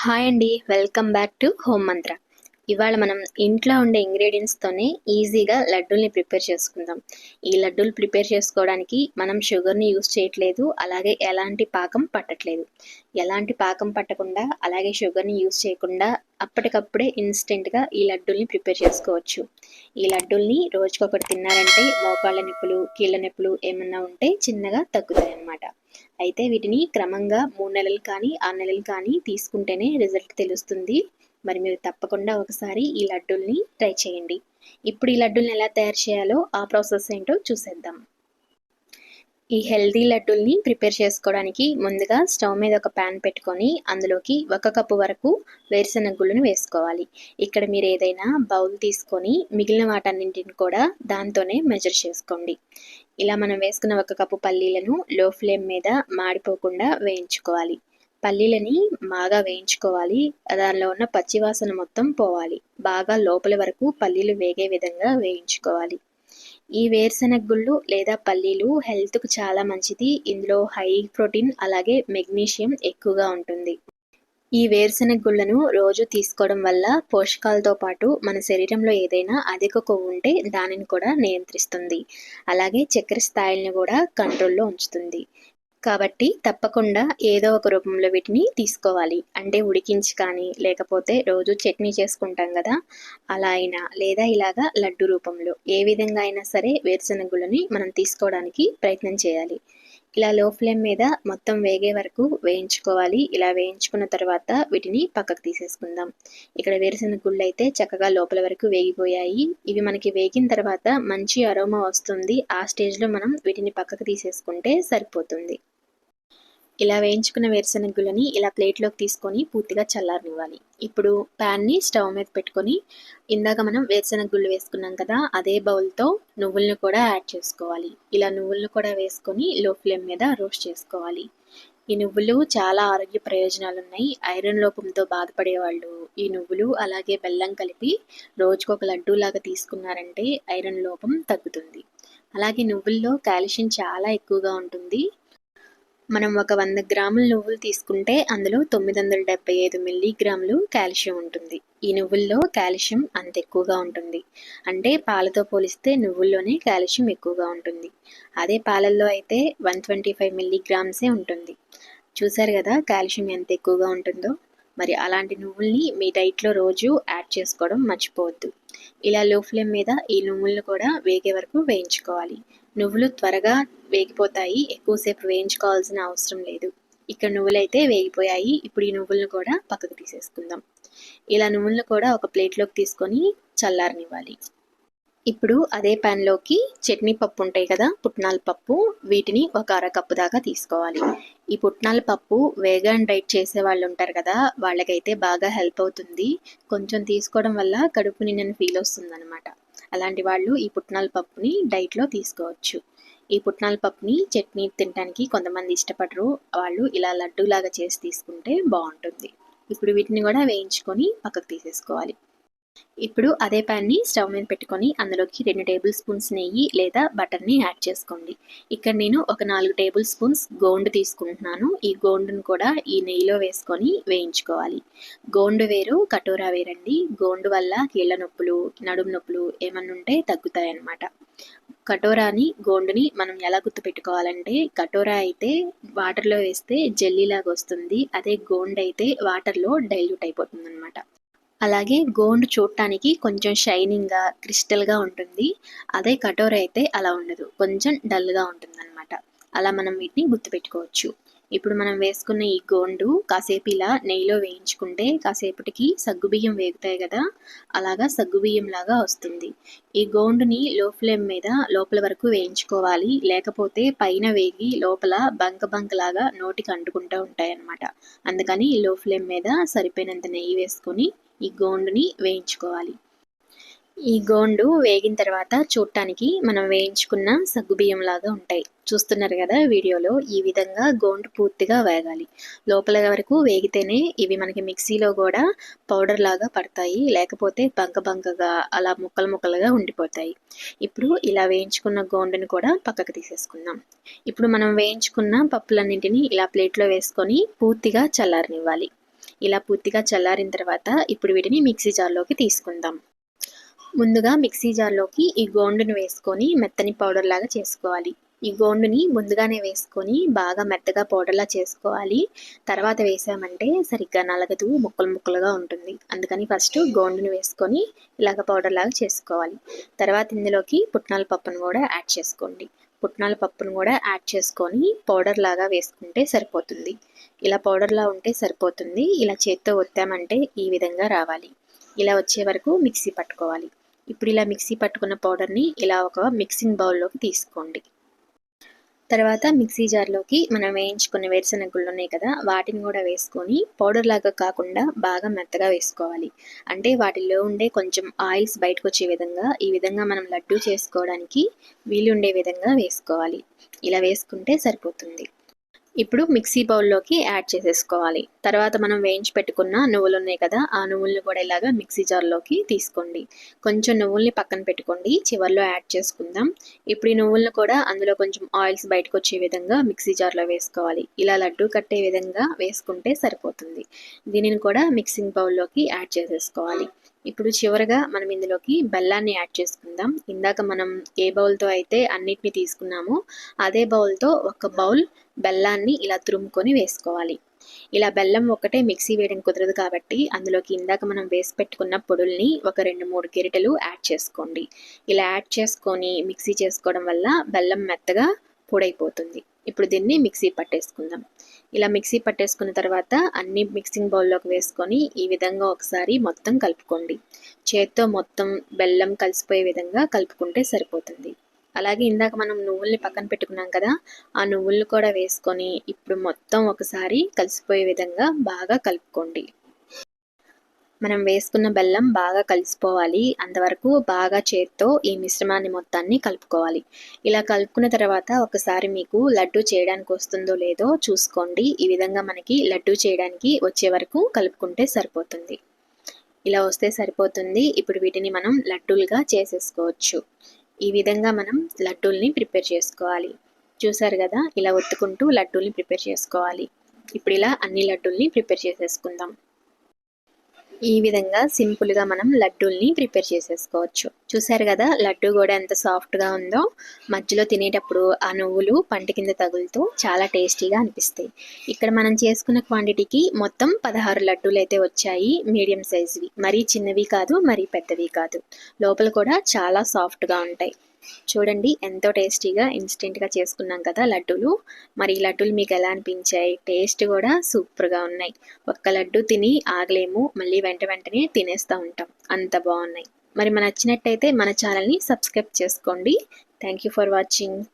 Hi అండి welcome back to home మంత్ర. ఇవాళ మనం ఇంట్లో ఉండే ఇంగ్రీడియంట్స్తోనే ఈజీగా లడ్డూల్ని ప్రిపేర్ చేసుకుందాం. ఈ లడ్డూలు ప్రిపేర్ చేసుకోవడానికి మనం షుగర్ని యూస్ చేయట్లేదు అలాగే ఎలాంటి పాకం పట్టట్లేదు. ఎలాంటి పాకం పట్టకుండా అలాగే షుగర్ని యూస్ చేయకుండా అప్పటికప్పుడే ఇన్స్టెంట్గా ఈ లడ్డూల్ని ప్రిపేర్ చేసుకోవచ్చు. ఈ లడ్డూల్ని రోజుకొకటి తిన్నారంటే మోకాళ్ళ నొప్పులు కీళ్ళ నొప్పులు ఏమన్నా ఉంటే చిన్నగా తగ్గుతాయి అన్నమాట అయితే వీటిని క్రమంగా మూడు నెలలు కానీ ఆరు నెలలు కానీ తీసుకుంటేనే రిజల్ట్ తెలుస్తుంది. మరి మీరు తప్పకుండా ఒకసారి ఈ లడ్డూల్ని ట్రై చేయండి. ఇప్పుడు ఈ లడ్డూల్ని ఎలా తయారు చేయాలో ఆ ప్రాసెస్ ఏంటో చూసేద్దాం. ఈ హెల్దీ లడ్డూల్ని ప్రిపేర్ చేసుకోవడానికి ముందుగా స్టవ్ మీద ఒక ప్యాన్ పెట్టుకొని అందులోకి ఒక కప్పు వరకు వేరుశెనగ వేసుకోవాలి. ఇక్కడ మీరు ఏదైనా బౌల్ తీసుకొని మిగిలిన వాటన్నింటిని కూడా దాంతోనే మెజర్ చేసుకోండి. ఇలా మనం వేసుకున్న ఒక కప్పు పల్లీలను లో ఫ్లేమ్ మీద మాడిపోకుండా వేయించుకోవాలి. పల్లీలని బాగా వేయించుకోవాలి. దానిలో ఉన్న పచ్చివాసన మొత్తం పోవాలి. బాగా లోపల వరకు పల్లీలు వేగే విధంగా వేయించుకోవాలి. ఈ వేరుశెనగ గుళ్ళు లేదా పల్లీలు హెల్త్కు చాలా మంచిది. ఇందులో హై ప్రోటీన్ అలాగే మెగ్నీషియం ఎక్కువగా ఉంటుంది. ఈ వేరుశెనగ గుళ్ళను రోజు తీసుకోవడం వల్ల పోషకాలతో పాటు మన శరీరంలో ఏదైనా అధిక కొవ్వు ఉంటే దానిని కూడా నియంత్రిస్తుంది. అలాగే చక్కెర స్థాయిలను కూడా కంట్రోల్లో ఉంచుతుంది. కాబట్టి తప్పకుండా ఏదో ఒక రూపంలో వీటిని తీసుకోవాలి. అంటే ఉడికించి కానీ లేకపోతే రోజు చట్నీ చేసుకుంటాం కదా అలా అయినా లేదా ఇలాగా లడ్డు రూపంలో ఏ విధంగా అయినా సరే వేరుశనగులని మనం తీసుకోవడానికి ప్రయత్నం చేయాలి. ఇలా లో ఫ్లేమ్ మీద మొత్తం వేగే వరకు వేయించుకోవాలి. ఇలా వేయించుకున్న తర్వాత వీటిని పక్కకు తీసేసుకుందాం. ఇక్కడ వేరుశనగ గుళ్ళు అయితే చక్కగా లోపల వరకు వేగిపోయాయి. ఇవి మనకి వేగిన తర్వాత మంచి అరోమా వస్తుంది. ఆ స్టేజ్లో మనం వీటిని పక్కకు తీసేసుకుంటే సరిపోతుంది. ఇలా వేయించుకున్న వేరుశనగులని ఇలా ప్లేట్లోకి తీసుకొని పూర్తిగా చల్లారనివ్వాలి. ఇప్పుడు ప్యాన్ని స్టవ్ మీద పెట్టుకొని ఇందాక మనం వేరుశనగ గుళ్ళు వేసుకున్నాం కదా అదే బౌల్తో నువ్వులను కూడా యాడ్ చేసుకోవాలి. ఇలా నువ్వులను కూడా వేసుకొని లో ఫ్లేమ్ మీద రోస్ట్ చేసుకోవాలి. ఈ నువ్వులు చాలా ఆరోగ్య ప్రయోజనాలు ఉన్నాయి ఐరన్ లోపంతో బాధపడే వాళ్ళు ఈ నువ్వులు అలాగే బెల్లం కలిపి రోజుకు లడ్డూ లాగా తీసుకున్నారంటే ఐరన్ లోపం తగ్గుతుంది. అలాగే నువ్వుల్లో కాల్షియం చాలా ఎక్కువగా ఉంటుంది. మనం ఒక వంద గ్రాముల నువ్వులు తీసుకుంటే అందులో తొమ్మిది వందల డెబ్బై ఐదు మిల్లీగ్రాములు కాల్షియం ఉంటుంది. ఈ నువ్వుల్లో కాల్షియం అంత ఎక్కువగా ఉంటుంది. అంటే పాలతో పోలిస్తే నువ్వుల్లోనే కాల్షియం ఎక్కువగా ఉంటుంది. అదే పాలల్లో అయితే వన్ ట్వంటీ ఫైవ్ మిల్లీగ్రామ్సే ఉంటుంది. చూసారు కదా కాల్షియం ఎంత ఎక్కువగా ఉంటుందో? మరి అలాంటి నువ్వుల్ని మీ డైట్లో రోజు యాడ్ చేసుకోవడం మర్చిపోవద్దు. ఇలా లో ఫ్లేమ్ మీద ఈ నువ్వులను కూడా వేగే వరకు వేయించుకోవాలి. నువ్వులు త్వరగా వేగిపోతాయి. ఎక్కువసేపు వేయించుకోవాల్సిన అవసరం లేదు. ఇక్కడ నువ్వులైతే వేగిపోయాయి. ఇప్పుడు ఈ నువ్వులను కూడా పక్కకు తీసేసుకుందాం. ఇలా నువ్వులను కూడా ఒక ప్లేట్లోకి తీసుకొని చల్లారనివ్వాలి. ఇప్పుడు అదే ప్యాన్లోకి చట్నీ పప్పు ఉంటాయి కదా పుట్నాల పప్పు. వీటిని ఒక అరకప్పు దాకా తీసుకోవాలి. ఈ పుట్నాల పప్పు వేగన్ డైట్ చేసే వాళ్ళు ఉంటారు కదా వాళ్ళకైతే బాగా హెల్ప్ అవుతుంది. కొంచెం తీసుకోవడం వల్ల కడుపు నిన్న ఫీల్ వస్తుంది అనమాట అలాంటి వాళ్ళు ఈ పుట్నాల పప్పుని డైట్లో తీసుకోవచ్చు. ఈ పుట్నాల పప్పుని చట్నీ తినడానికి కొంతమంది ఇష్టపడరు. వాళ్ళు ఇలా లడ్డూలాగా చేసి తీసుకుంటే బాగుంటుంది. ఇప్పుడు వీటిని కూడా వేయించుకొని పక్కకు తీసేసుకోవాలి. ఇప్పుడు అదే ప్యాన్ని స్టవ్ మీద పెట్టుకొని అందులోకి రెండు టేబుల్ స్పూన్స్ నెయ్యి లేదా బటర్ని యాడ్ చేసుకోండి. ఇక్కడ నేను ఒక నాలుగు టేబుల్ స్పూన్స్ గోండు తీసుకుంటున్నాను. ఈ గోండును కూడా ఈ నెయ్యిలో వేసుకొని వేయించుకోవాలి. గోండు వేరు కటోరా వేరండి. గోండు వల్ల కీళ్ళ నొప్పులు నడుము నొప్పులు ఏమన్నా ఉంటే తగ్గుతాయన్నమాట. కటోరాని గోండుని మనం ఎలా గుర్తుపెట్టుకోవాలంటే కటోరా అయితే వాటర్లో వేస్తే జెల్లీలాగా వస్తుంది. అదే గోండ్ అయితే వాటర్లో డైల్యూట్ అయిపోతుంది అనమాట అలాగే గోండ్ చూడటానికి కొంచెం షైనింగ్గా క్రిస్టల్గా ఉంటుంది. అదే కటోర అయితే అలా ఉండదు. కొంచెం డల్గా ఉంటుంది అనమాట అలా మనం వీటిని గుర్తుపెట్టుకోవచ్చు. ఇప్పుడు మనం వేసుకున్న ఈ గోండు కాసేపు ఇలా నెయ్యిలో వేయించుకుంటే కాసేపటికి సగ్గుబియ్యం వేగుతాయి కదా? అలాగా సగ్గుబియ్యం లాగా వస్తుంది. ఈ గోండుని లో ఫ్లేమ్ మీద లోపల వరకు వేయించుకోవాలి. లేకపోతే పైన వేగి లోపల బంక బంక లాగా నోటికి అంటుకుంటూ ఉంటాయి అన్నమాట అందుకని లో ఫ్లేమ్ మీద సరిపోయినంత నెయ్యి వేసుకొని ఈ గోండుని వేయించుకోవాలి. ఈ గోండు వేగిన తర్వాత చూడటానికి మనం వేయించుకున్న సగ్గుబియ్యం లాగా ఉంటాయి. చూస్తున్నారు కదా వీడియోలో ఈ విధంగా గోండు పూర్తిగా వేగాలి. లోపల వరకు వేగితేనే ఇవి మనకి మిక్సీలో కూడా పౌడర్ లాగా పడతాయి. లేకపోతే బంక బంకగా అలా ముక్కలు ముక్కలుగా ఉండిపోతాయి. ఇప్పుడు ఇలా వేయించుకున్న గోండుని కూడా పక్కకు తీసేసుకుందాం. ఇప్పుడు మనం వేయించుకున్న పప్పులన్నింటినీ ఇలా ప్లేట్లో వేసుకొని పూర్తిగా చల్లారనివ్వాలి. ఇలా పూర్తిగా చల్లారిన తర్వాత ఇప్పుడు వీటిని మిక్సీ జార్లోకి తీసుకుందాం. ముందుగా మిక్సీ జార్లోకి ఈ గోండును వేసుకొని మెత్తని పౌడర్ లాగా చేసుకోవాలి. ఈ గోండుని ముందుగానే వేసుకొని బాగా మెత్తగా పౌడర్లా చేసుకోవాలి. తర్వాత వేసామంటే సరిగ్గా నలగదు ముక్కలు ముక్కలుగా ఉంటుంది. అందుకని ఫస్ట్ గోండుని వేసుకొని ఇలాగ పౌడర్ లాగా చేసుకోవాలి. తర్వాత ఇందులోకి పుట్నాల పప్పును కూడా యాడ్ చేసుకోండి. పుట్నాల పప్పును కూడా యాడ్ చేసుకొని పౌడర్ లాగా వేసుకుంటే సరిపోతుంది. ఇలా పౌడర్లా ఉంటే సరిపోతుంది. ఇలా చేత్తో ఒత్తామంటే ఈ విధంగా రావాలి. ఇలా వచ్చే వరకు మిక్సీ పట్టుకోవాలి. ఇప్పుడు ఇలా మిక్సీ పట్టుకున్న పౌడర్ని ఇలా ఒక మిక్సింగ్ బౌల్లోకి తీసుకోండి. తర్వాత మిక్సీ జార్లోకి మనం వేయించుకున్న వేరుశనగ గుళ్ళు ఉన్నాయి కదా వాటిని కూడా వేసుకొని పౌడర్ లాగా కాకుండా బాగా మెత్తగా వేసుకోవాలి. అంటే వాటిలో ఉండే కొంచెం ఆయిల్స్ బయటకు వచ్చే విధంగా ఈ విధంగా మనం లడ్డు చేసుకోవడానికి వీలుండే విధంగా వేసుకోవాలి. ఇలా వేసుకుంటే సరిపోతుంది. ఇప్పుడు మిక్సీ బౌల్లోకి యాడ్ చేసేసుకోవాలి. తర్వాత మనం వేయించి పెట్టుకున్న నువ్వులు ఉన్నాయి కదా ఆ నువ్వులను కూడా ఇలాగా మిక్సీ జార్లోకి తీసుకోండి. కొంచెం నువ్వుల్ని పక్కన పెట్టుకోండి చివరిలో యాడ్ చేసుకుందాం. ఇప్పుడు ఈ నువ్వులను కూడా అందులో కొంచెం ఆయిల్స్ బయటకు వచ్చే విధంగా మిక్సీ జార్లో వేసుకోవాలి. ఇలా లడ్డు కట్టే విధంగా వేసుకుంటే సరిపోతుంది. దీనిని కూడా మిక్సింగ్ బౌల్లోకి యాడ్ చేసేసుకోవాలి. ఇప్పుడు చివరగా మనం ఇందులోకి బెల్లాన్ని యాడ్ చేసుకుందాం. ఇందాక మనం ఏ బౌల్తో అయితే అన్నిటిని తీసుకున్నామో అదే బౌల్తో ఒక బౌల్ బెల్లాన్ని ఇలా తురుముకొని వేసుకోవాలి. ఇలా బెల్లం ఒకటే మిక్సీ వేయడం కుదరదు కాబట్టి అందులోకి ఇందాక మనం వేసి పెట్టుకున్న పొడుల్ని ఒక రెండు మూడు గిరిటెలు యాడ్ చేసుకోండి. ఇలా యాడ్ చేసుకొని మిక్సీ చేసుకోవడం వల్ల బెల్లం మెత్తగా పొడైపోతుంది. ఇప్పుడు దీన్ని మిక్సీ పట్టేసుకుందాం. ఇలా మిక్సీ పట్టేసుకున్న తర్వాత అన్ని మిక్సింగ్ బౌల్లోకి వేసుకొని ఈ విధంగా ఒకసారి మొత్తం కలుపుకోండి. చేత్తో మొత్తం బెల్లం కలిసిపోయే విధంగా కలుపుకుంటే సరిపోతుంది. అలాగే ఇందాక మనం నువ్వుల్ని పక్కన పెట్టుకున్నాం కదా ఆ నువ్వుల్ని కూడా వేసుకొని ఇప్పుడు మొత్తం ఒకసారి కలిసిపోయే విధంగా బాగా కలుపుకోండి. మనం వేసుకున్న బెల్లం బాగా కలిసిపోవాలి. అంతవరకు బాగా చేత్తో ఈ మిశ్రమాన్ని మొత్తాన్ని కలుపుకోవాలి. ఇలా కలుపుకున్న తర్వాత ఒకసారి మీకు లడ్డు చేయడానికి వస్తుందో లేదో చూసుకోండి. ఈ విధంగా మనకి లడ్డు చేయడానికి వచ్చే వరకు కలుపుకుంటే సరిపోతుంది. ఇలా వస్తే సరిపోతుంది. ఇప్పుడు వీటిని మనం లడ్డూలుగా చేసేసుకోవచ్చు. ఈ విధంగా మనం లడ్డూల్ని ప్రిపేర్ చేసుకోవాలి. చూసారు కదా? ఇలా ఒత్తుకుంటూ లడ్డూల్ని ప్రిపేర్ చేసుకోవాలి. ఇప్పుడు ఇలా అన్ని లడ్డూల్ని ప్రిపేర్ చేసేసుకుందాం. ఈ విధంగా సింపుల్గా మనం లడ్డూల్ని ప్రిపేర్ చేసేసుకోవచ్చు. చూసారు కదా లడ్డు కూడా ఎంత సాఫ్ట్గా ఉందో మధ్యలో తినేటప్పుడు ఆ నువ్వులు పంట కింద తగులుతూ చాలా టేస్టీగా అనిపిస్తాయి. ఇక్కడ మనం చేసుకున్న క్వాంటిటీకి మొత్తం పదహారు లడ్డూలు అయితే వచ్చాయి మీడియం సైజువి. మరీ చిన్నవి కాదు మరీ పెద్దవి కాదు. లోపల కూడా చాలా సాఫ్ట్గా ఉంటాయి. చూడండి ఎంతో టేస్టీగా ఇన్స్టెంట్గా చేసుకున్నాం కదా లడ్డూలు. మరి ఈ లడ్డూలు మీకు ఎలా అనిపించాయి? టేస్ట్ కూడా సూపర్గా ఉన్నాయి. ఒక్క లడ్డు తిని ఆగలేము. మళ్ళీ వెంట వెంటనే తినేస్తూ ఉంటాం. అంత బాగున్నాయి. మరి మన నచ్చినట్టయితే మన ఛానల్ని సబ్స్క్రైబ్ చేసుకోండి. Thank you for watching.